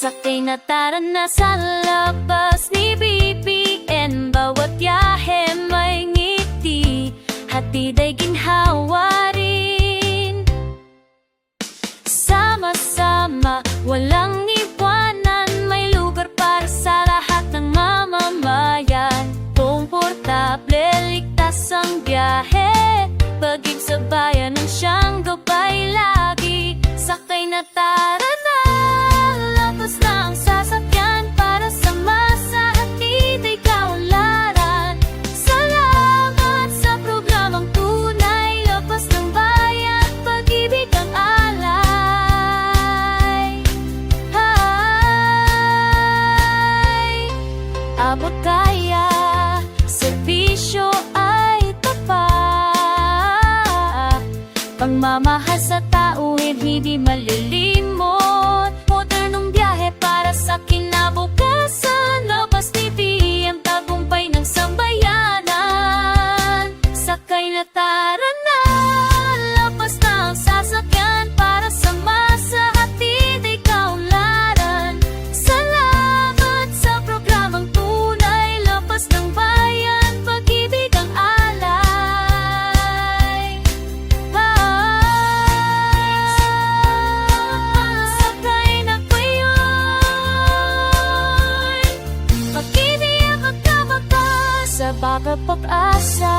Sakay na tara na sa labas ni BBN Bawat yahe may ngiti Hatid ay ginhawa rin Sama-sama, walang iwanan May lugar para sa lahat ng mamamayan. Komportable, ligtas ang biyahe abot kaya Servisyo ay tapat Pagmamahal sa tao hindi malilimot. Modernong biyahe para sa kinabukasan. Labas TV ang tagumpay ng sambayanan. Sakay na tara Baka pag-asa?